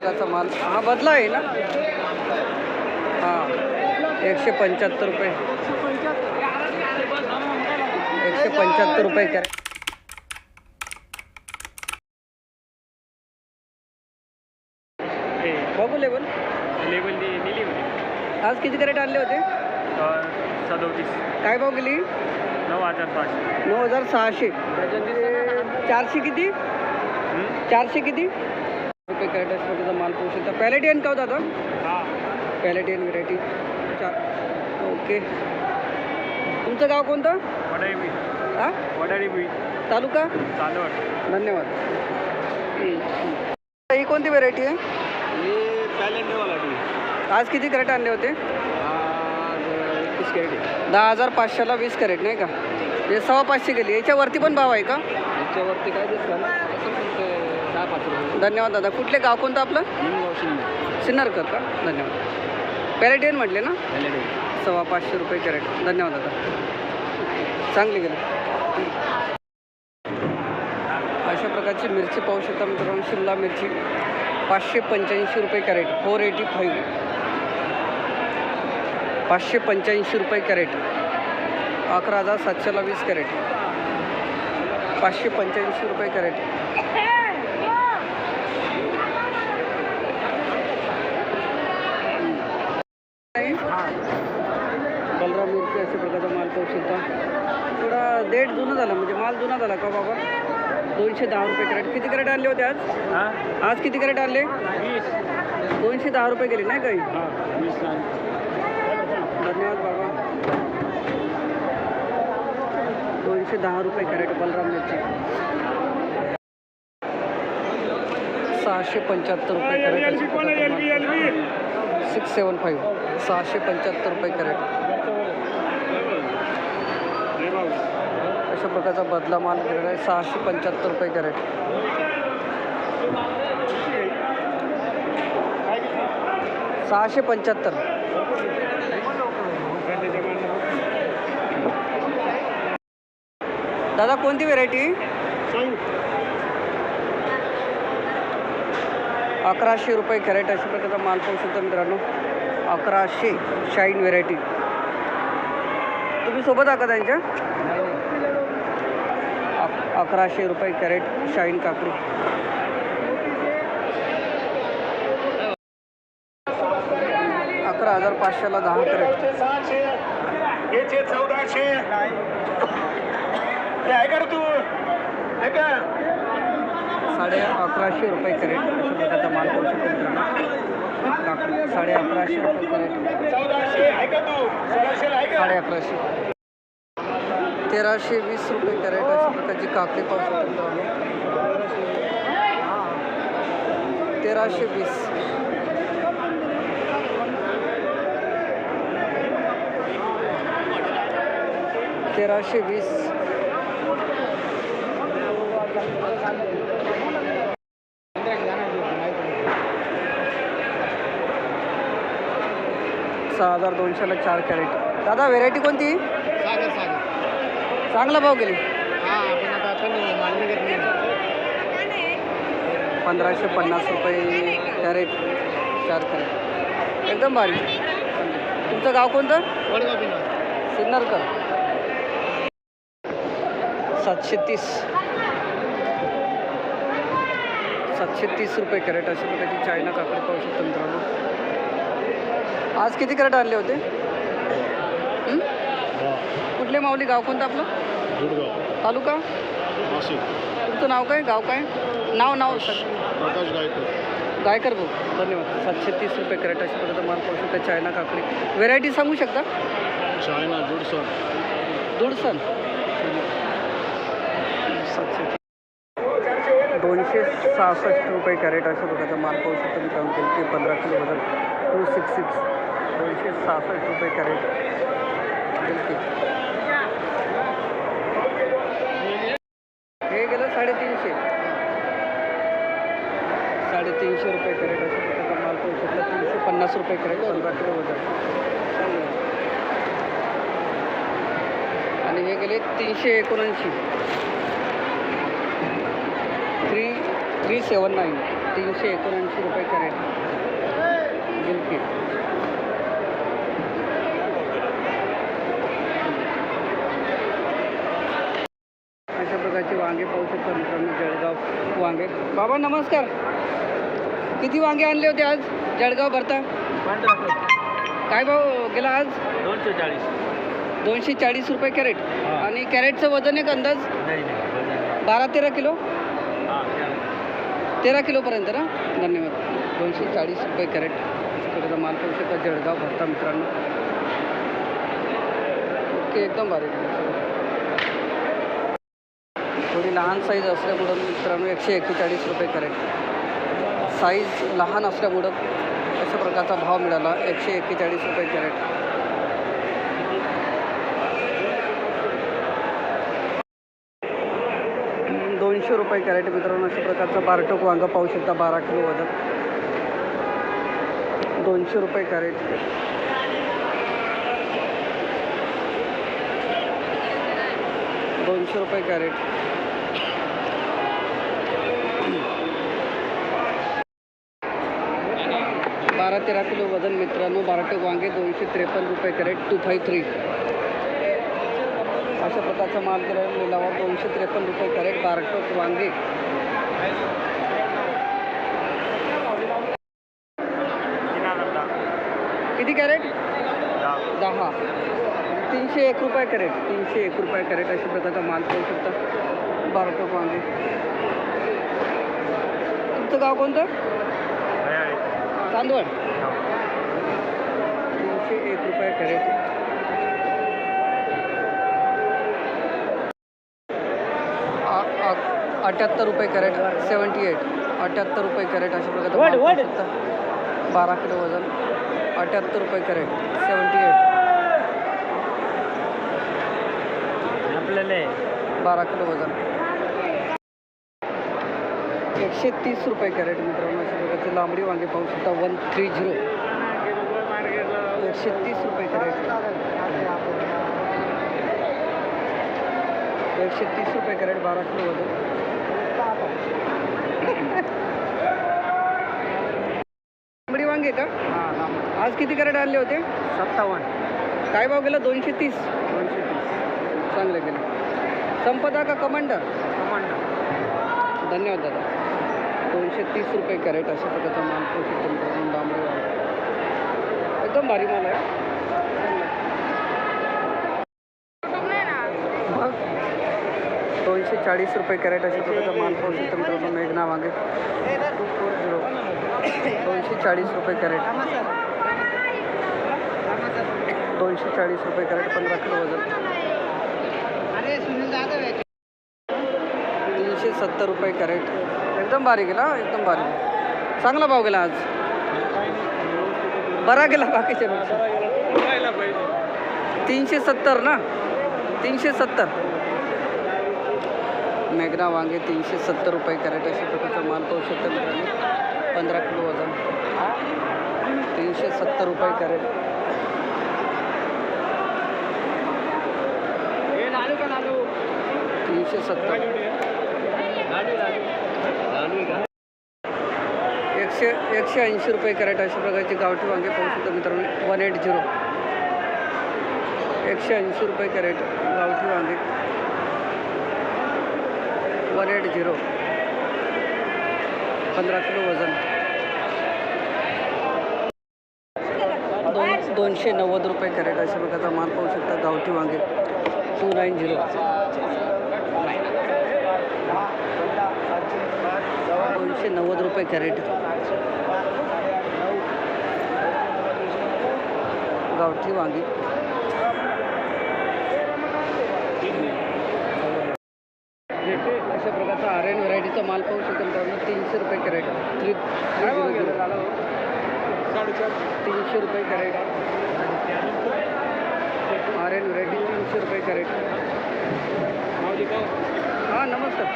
त्याचा माल. हा बदला आहे ना? हां एकशे पंच्याहत्तर रुपये. एकशे पंच्याहत्तर रुपये कॅरेट. बघू लेबल. लेबल दिली होती आज किती कॅरेट आणले होते? सदोतीस. काय भाव गेली? नऊ हजार पाचशे. नऊ हजार सहाशे. चारशे किती? चारशे किती? रुपये कॅरेट असतो त्याचा माल पोहू शकता पॅलेटियन का हां पॅलेटियन व्हेरायटी चार ओके तुमचं गाव कोणतं? वडाळी हां? वडाळी तालुका? चांदवड. धन्यवाद. ही कोणती व्हेरायटी आहे? हे पॅलेंटवाला टी आज किती कॅरेट आणले होते? एकतीस कॅरेट दहा हजार पाचशेला वीस कॅरेट नाही का? हे सव्वा पाचशे गेली. याच्यावरती पण भाव आहे का? याच्यावरती काय दिसतं ना असं फक्त दहा पाच रुपये धन्यवाद दादा. कुठले गाव कोणतं आपलं? सिन्नरकर का? धन्यवाद. पॅलेटियन म्हटले ना? सव्वा पाचशे रुपये कॅरेट. धन्यवाद दादा. चांगली गेली. अशा प्रकारची मिरची पाहू शकता मित्रांनो. शिमला मिरची पाचशे पंच्याऐंशी रुपये कॅरेट. Four eighty five. पाचशे पंच्याऐंशी रुपये कॅरेट. अकरा हजार सातशेला वीस कॅरेट. पाचशे पंच्याऐंशी रुपये कॅरेट बलराम मिरची अशा प्रकारचा माल पाहू शकता डेट जुना झाला म्हणजे माल जुना झाला का बाबा? दोनशे दहा रुपये कॅरेट. किती कॅरेट आणले होते आज? आज किती कॅरेट आणले? दोनशे दहा रुपये गेले नाही काही? धन्यवाद बाबा. दोनशे दहा रुपये कॅरेट बलराम मिरची सहाशे पंच्याहत्तर रुपये कॅरेट सिक्स सेवन फाईव्ह सहाशे पंच्याहत्तर रुपये कॅरेट. अशा प्रकारचा बदला माल केलेला आहे. सहाशे पंच्याहत्तर रुपये कॅरेट. सहाशे पंच्याहत्तर. दादा कोणती व्हेरायटी अकराशे रुपये कॅरेट अशा प्रकारचा माल पाहू शकता मित्रांनो. अकराशे शाईन व्हेरायटी तुम्ही सोबत आहात का त्यांच्या? अकराशे रुपये कॅरेट शाईन काकडी. अकरा हजार पाचशेला दहा कॅरेट. सहाशे चौदाशे हे आहे तू साडे अकराशे रुपये कॅरेट. अशा प्रकारचा माल करू शकतो काकडी साडे अकराशे रुपये कॅरेट. चौदाशे साडे अकराशे. तेराशे वीस रुपये कॅरेट अशा प्रकारची काकडी पाहू शकतो आम्ही. तेराशे वीस. तेराशे वीस. सहा हजार दोनशेला चार कॅरेट. दादा व्हेरायटी कोणती? चांगला भाव गेली. पंधराशे पन्नास रुपये कॅरेट चार कॅरेट. एकदम भारी. तुमचं गाव कोणतं? सिन्नरकर. सातशे तीस. सातशे तीस रुपये कॅरेट अशा प्रकारची चायना काकडी पाहू शकतो मित्रांनो. आज किती कॅरेट आणले होते? कुठले माऊली गाव कोणतं आपलं? गुडगाव. तालुका? नाशिक. तुमचं नाव काय? गाव काय? नाव नाव. सर प्रकाश गायकर. गायकर भाऊ. धन्यवाद. सातशे तीस रुपये कॅरेट प्रकारचा माल पाहू शकता चायना काकडी. व्हेरायटी सांगू शकता? चायना जुडसन दोडसन सातशे दोनशे सहासष्ट रुपये कॅरेट अशा प्रकारचा माल पाहू शकतो मित्रांनो त्यांचे पंधरा किलो वजन. टू सिक्स सिक्स दोनशे सहासष्ट रुपये कॅरेट गिलकी. हे गेलं साडेतीनशे साडेतीनशे रुपये कॅरेट अशा प्रकारचा माल पाहू शकता तीनशे पन्नास रुपये करेल पंधरा किलो वजन. आणि हे गेले तीनशे एकोणऐंशी. Three three seven nine. तीनशे एकोणऐंशी रुपये करेल गिलकी अशा प्रकारची वांगे पाहू शकतो मित्रांनो जळगाव वांगे. बाबा नमस्कार. किती वांगे आणले होते आज? जळगाव भरता. काय भाव गेला आज? दोनशे चाळीस. दोनशे चाळीस रुपये कॅरेट. आणि कॅरेटचं वजन एक अंदाज? बारा तेरा किलो? तेरा. किलोपर्यंत ना? धन्यवाद. दोनशे चाळीस रुपये कॅरेट. तिकडचा माल पाहू शकता जळगाव भरता मित्रांनो. ओके एकदम बारीक थोडी लहान साईज असल्यामुळं मित्रांनो एकशे एक्केचाळीस रुपये कॅरेट. साईज लहान असल्यामुळं अशा प्रकारचा भाव मिळाला. एकशे एक्केचाळीस रुपये कॅरेट दोनशे रुपये कॅरेट मित्रांनो अशा प्रकारचं बारटोक वांगं पाहू शकता बारा किलो वजन. दोनशे रुपये कॅरेट. दोनशे रुपये कॅरेट बारा तेरा किलो वजन मित्रांनो बाराटोक वांगे दोनशे त्रेपन्न रुपये कॅरेट टू फाईव्ह थ्री अशा प्रकारचा माल लिलावा दोनशे त्रेपन्न रुपये कॅरेट बारटोक वांगे. किती कॅरेट? दहा. तीनशे एक रुपये कॅरेट तीनशे एक रुपये कॅरेट अशा प्रकारचा माल पाहू शकता. बारटोक वांगे. तुमचं गाव कोणतं? चांदवड. तीनशे एक रुपये कॅरेट अठ्याहत्तर रुपये कॅरेट सेवन्टी एट. अठ्याहत्तर रुपये कॅरेट अशा शकता. बारा किलो वजन. अठ्याहत्तर रुपये कॅरेट सेवन्टी एट. आपल्याला बारा किलो वजन. एकशे तीस रुपये कॅरेट मित्रांनो अशा प्रकारचे लांबडी वांगे पाहू शकता वन थ्री झिरो. एकशे तीस रुपये कॅरेट. एकशे तीस रुपये कॅरेट बारा किलो वजन. लांबडी वांगे का? आज किती कॅरेट आणले होते? सत्तावन्न. काय भाव गेला? दोनशे तीस. दोनशे तीस. चांगले गेले. संपदा का कमांडर. धन्यवाद दादा. दोनशे तीस रुपये कॅरेट अशा प्रकारचा माल पाहू शकतो मित्रांनो एकदम भारी माल आहे मग दोनशे चाळीस रुपये कॅरेट अशा प्रकारचा माल पाहू शकतो मित्रांनो मेघना मागे टू फोर झिरो दोनशे चाळीस रुपये कॅरेट. दोनशे चाळीस रुपये कॅरेट पंधरा किलो वजन. तीनशे सत्तर रुपये कॅरेट. एकदम बारीक गेला एकदम बारीक चांगला भाव गेला आज. बरा गेला बाकीच्या तीनशे सत्तर ना? तीनशे सत्तर. मेघना वांगे तीनशे सत्तर रुपये कॅरेट अशा प्रकारचा माल पाहू शकतो मित्रांनो. पंधरा किलो वजन. तीनशे सत्तर रुपये कॅरेट. तीनशे सत्तर. एकशे एकशे ऐंशी रुपये कॅरेट अशा प्रकारची गावठी वांगे पाहू शकतो मित्रांनो. One eight zero. एकशे ऐंशी रुपये कॅरेट गावठी वांगे. One eight zero. पंधरा किलो वजन. दोन दोनशे नव्वद रुपये कॅरेट अशा प्रकारचा माल पाहू शकता गावठी वांगे. टू नाईन झिरो दोनशे नव्वद रुपये कॅरेट. गावठी वांगी. अशा प्रकारचा आर एन व्हरायटीचा माल पाहू शकेल मित्रांनो. तीनशे रुपये कॅरेट. थ्री तीनशे रुपये कॅरेट. आर एन व्हरायटी तीनशे रुपये कॅरेट. हां नमस्कार.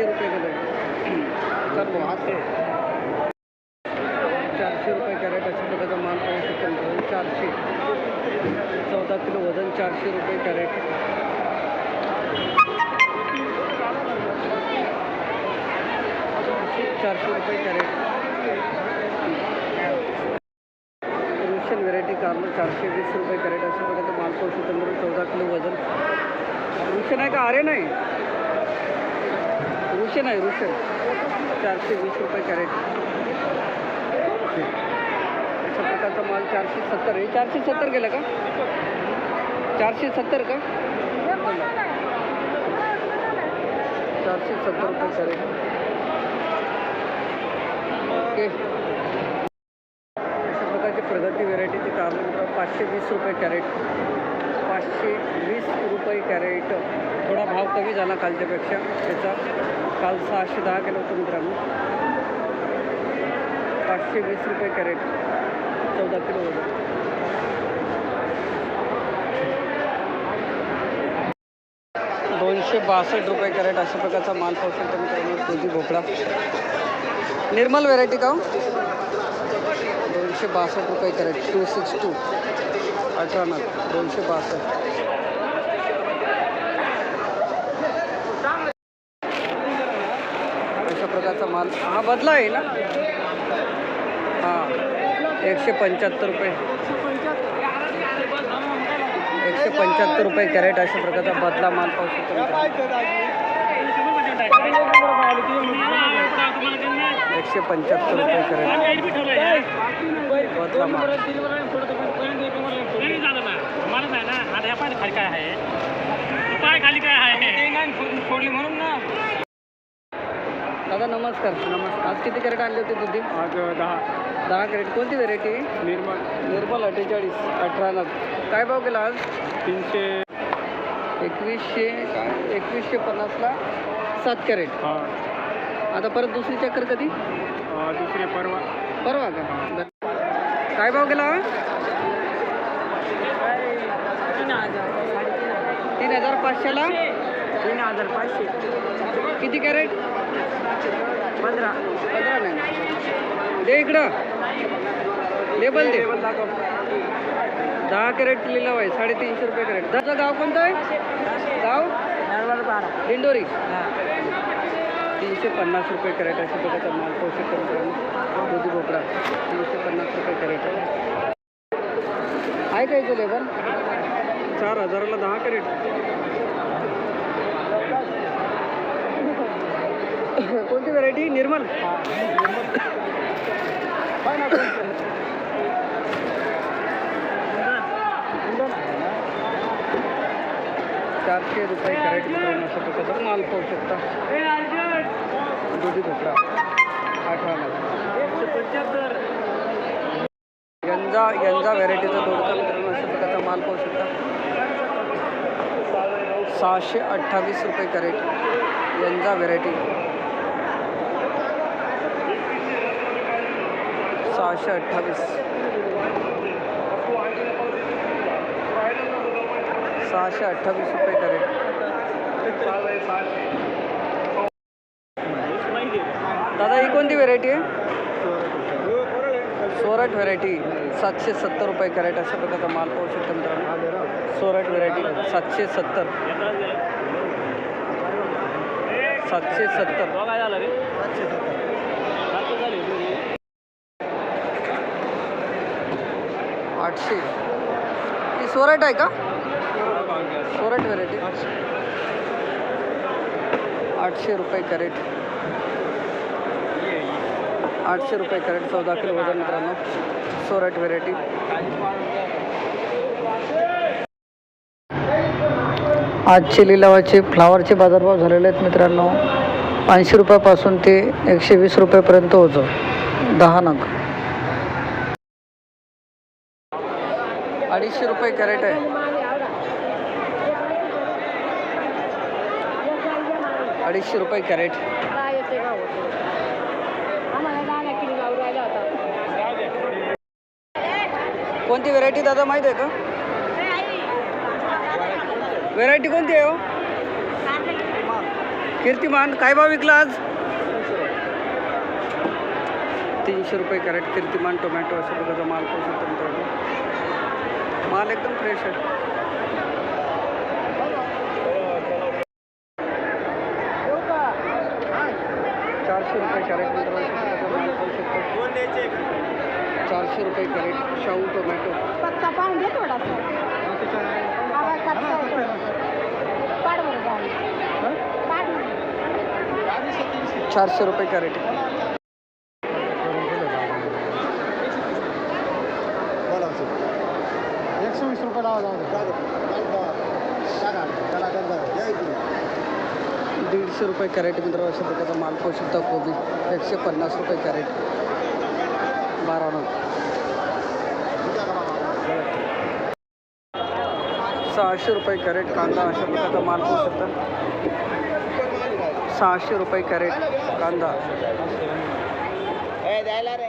तीनशे रुपये कॅरेट चालू हात चारशे रुपये कॅरेट अशा प्रकारचा माल पाहू शकतो चारशे. चौदा किलो वजन चारशे रुपये कॅरेट. चारशे रुपये कॅरेट. रुशियन व्हेरायटी कारलं चारशे वीस रुपये कॅरेट अशा प्रकारचं माल पाहू शकतो चौदा किलो वजन. रुशियन आहे का आर्यन आहे? रुशन आहे रुशन चारशे वीस रुपये कॅरेट. अशा प्रकारचा माल चारशे सत्तर आहे. चारशे सत्तर गेलं का? चारशे सत्तर का? चारशे सत्तर रुपये कॅरेट. ओके. अशा प्रकारची प्रगती व्हेरायटीची कारलं पाचशे वीस रुपये कॅरेट. पाचशे वीस रुपये कॅरेट. थोडा भाव कमी झाला कालच्यापेक्षा. त्याचा काल सहाशे दहा केलं होतं मित्रांनो. पाचशे वीस रुपये कॅरेट. चौदा किलो वजन. दोनशे बासष्ट रुपये कॅरेट अशा प्रकारचा माल पाहू शकतो मित्रांनो तुझी भोपळा. निर्मल व्हेरायटी का हो? दोनशे बासष्ट रुपये कॅरेट. टू सिक्स टू अचानक दोनशे बासष्ट. अशा प्रकारचा माल. हा बदला आहे ना? हां एकशे पंच्याहत्तर रुपये. एकशे पंच्याहत्तर रुपये कॅरेट अशा प्रकारचा बदला माल पाहू शकतो एकशे पंच्याहत्तर रुपये कॅरेट. बदला माल. खाली काय आहे? फोडली म्हणून ना. दादा नमस्कार. नमस्कार आज किती कॅरेट आणले होते दुधी आज दहा. दहा कॅरेट. कोणती व्हेरायटी निर्मल. निर्मल अठ्ठेचाळीस अठरा नग. काय भाव केला आज? तीनशे. एकवीसशे काय एकवीसशे पन्नासला सात कॅरेट. हा. आता परत दुसरी चक्कर कधी? दुसरे परवा. परवा का. काय भाव केला तीन हजार पाचशेला? तीन हजार पाचशे. किती कॅरेट? पंधरा. पंधरा नाही दे इकडं. लेबल दे. दहा कॅरेट लिहिलं आहे साडेतीनशे रुपये कॅरेट. त्याचं गाव कोणतं आहे? गाव? दिंडोरी. तीनशे पन्नास रुपये कॅरेट अशा प्रकारचा माल पोषक दुधी भोपळा. तीनशे पन्नास रुपये कॅरेट. आहे का इथं लेबल? चार हजाराला दहा कॅरेट. कोणती व्हरायटी निर्मल. चारशे रुपये कॅरेट मित्रांनो प्रकारचा माल पाहू शकता. दुधी भोपळा. अठरा यंदा यंदा व्हरायटीचा दोडका मित्रांनो अशा प्रकारचा माल पाहू शकता. सहाशे अठ्ठावीस रुपये कॅरेट यांचा व्हेरायटी सहाशे अठ्ठावीस. सहाशे अठ्ठावीस रुपये कॅरेट. दादा ही कोणती व्हेरायटी आहे? सोराट व्हेरायटी सातशे सत्तर रुपये कॅरेट अशा प्रकारचा माल पाहू शकतो मित्रांनो. सोराट व्हेरायटी सातशे सत्तर. सातशे सत्तर. आठशे. ही सोराट आहे का? सोराट व्हेरायटी आठशे रुपये कॅरेट आठशे रुपये कॅरेट चौदा किलो वजन मित्रांनो. सोराट व्हेरायटी आजचे लिलावाचे फ्लावरचे बाजारभाव झालेले आहेत मित्रांनो. ऐंशी रुपयापासून ते एकशे वीस रुपयेपर्यंत होतं दहा नग. अडीचशे रुपये कॅरेट आहे. अडीचशे रुपये कॅरेट काय येते का होते आम्हाला दहा किलो लावून राहिला होता कोणती व्हेरायटी दादा माहीत आहे का? व्हेरायटी कोणती आहे हो? कीर्तिमान काय भाव विकला आज? तीनशे रुपये कॅरेट कीर्तिमान टोमॅटो अशा प्रकारचा माल पोहोचतो मित्रांनो. माल एकदम फ्रेश आहे चारशे रुपये कॅरेट मित्रांनो चारशे रुपये कॅरेट शाहू टोमॅटो। कच्चा पाहून घे थोडासा? आवाज कच्चा आहे थोडासा. पाड बरं जाऊ पाड ना. चारशे रुपये कॅरेट एकशे वीस रुपये लावा जाऊ दीडशे रुपये कॅरेट मित्र अशा प्रकारचा माल पाहू शकता कोबी एकशे पन्नास रुपये कॅरेट। बारा नग सहाशे रुपये कॅरेट कांदा अशा प्रकारचा माल पाहू शकता. सहाशे रुपये कॅरेट कांदा. द्यायला रे.